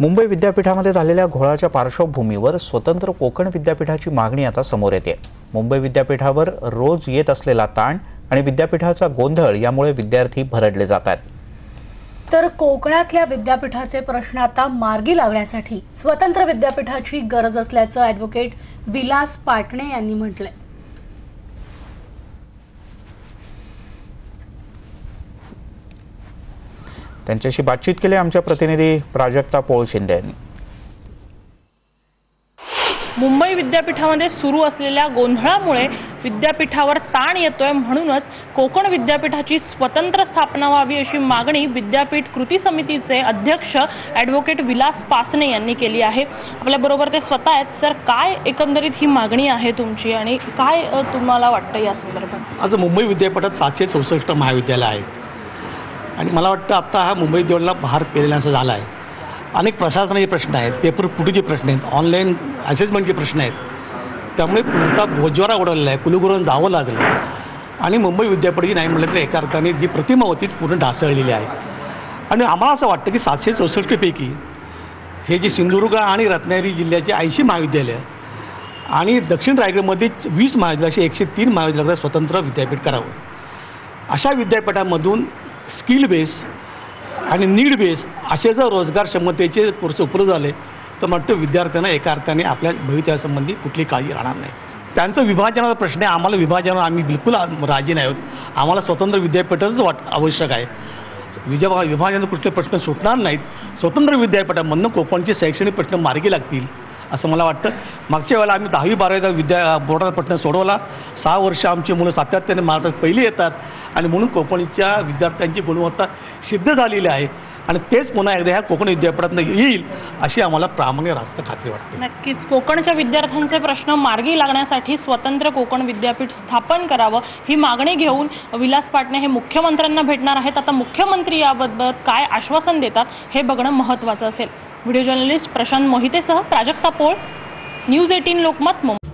मुंबई विद्यापीठामध्ये झालेल्या घोळाच्या पार्श्वभूमीवर स्वतंत्र कोकण विद्यापीठाची मागणी आता समोर येते. मुंबई विद्यापीठावर रोज येत असलेला ताण आणि विद्यापीठाचा गोंधळ यामुळे विद्यार्थी भरडले जात आहेत तर कोकणातल्या विद्यापीठाचे प्रश्न आता मार्गी लागण्यासाठी स्वतंत्र विद्यापीठाची गरज असल्याचं ॲडव्होकेट विलास पाटणे यांनी म्हटलंय. त्यांच्याशी बातचीत केली आमच्या प्रतिनिधी प्राजक्ता पोळ शिंदे यांनी. मुंबई विद्यापीठामध्ये सुरू असलेल्या गोंधळामुळे विद्यापीठावर ताण येतोय म्हणूनच कोकण विद्यापीठाची स्वतंत्र स्थापना व्हावी अशी मागणी विद्यापीठ कृती समितीचे अध्यक्ष ॲडव्होकेट विलास पासने यांनी केली आहे. आपल्याबरोबर ते स्वतः आहेत. सर काय एकंदरीत ही मागणी आहे तुमची आणि काय तुम्हाला वाटतं या संदर्भात? आज मुंबई विद्यापीठात सातशे चौसष्ट महाविद्यालय आहेत. आणि मला वाटतं आत्ता हा मुंबई विद्यापीठाला भार केलेल्याचा झाला आहे अनेक प्रशासनाचे प्रश्न आहेत पेपर फुटीचे प्रश्न आहेत ऑनलाईन असेसमेंटचे प्रश्न आहेत. त्यामुळे पुढचा भोजवारा उडवलेला आहे कुलगुरून जावं लागलं. आणि मुंबई विद्यापीठ नाही म्हटलं तर एका अर्थाने जी प्रतिमा होती पूर्ण ढासळलेली आहे. आणि आम्हाला असं वाटतं की सातशे चौसष्टपैकी हे जे सिंधुदुर्ग आणि रत्नागिरी जिल्ह्याचे ऐंशी महाविद्यालय आणि दक्षिण रायगडमध्ये वीस महाविद्यालय असे एकशे तीन महाविद्यालयाचं स्वतंत्र विद्यापीठ करावं. अशा विद्यापीठामधून स्किल बेस आणि नीड बेस असे जर रोजगार क्षमतेचे कोर्स उपलब्ध झाले तर वाटतं विद्यार्थ्यांना एका अर्थाने आपल्या भवितव्यासंबंधी कुठली काळजी राहणार नाही. त्यांचं विभाजनाचा प्रश्न आहे आम्हाला विभाजनावर आम्ही बिलकुल राजी नाही आहोत. आम्हाला स्वतंत्र विद्यापीठच वाट आवश्यक आहे. विजा विभाजनाचे कुठले प्रश्न सुटणार नाहीत. स्वतंत्र विद्यापीठामधनं कोकणचे शैक्षणिक प्रश्न मार्गी लागतील असं मला वाटतं. मागच्या वेळेला आम्ही दहावी बारावीचा विद्या बोर्डाचा प्रश्न सोडवला. सहा वर्ष आमची मुलं सातत्याने महाराष्ट्रात पहिली येतात. आणि म्हणून कोकणच्या विद्यार्थ्यांची गुणवत्ता सिद्ध झालेली आहे. आणि तेच पुन्हा एकदा ह्या कोकण विद्यापीठातनं येईल अशी आम्हाला प्रामाणिक रास्त खात्री वाटते. नक्कीच. कोकणच्या विद्यार्थ्यांचे प्रश्न मार्गी लागण्यासाठी स्वतंत्र कोकण विद्यापीठ स्थापन करावं ही मागणी घेऊन विलास पाटणे हे मुख्यमंत्र्यांना भेटणार आहेत. आता मुख्यमंत्री याबद्दल काय आश्वासन देतात हे बघणं महत्त्वाचं असेल. व्हिडिओ जर्नलिस्ट प्रशांत मोहितेसह प्राजक्ता पोळ न्यूज एटीन लोकमत मुंबई.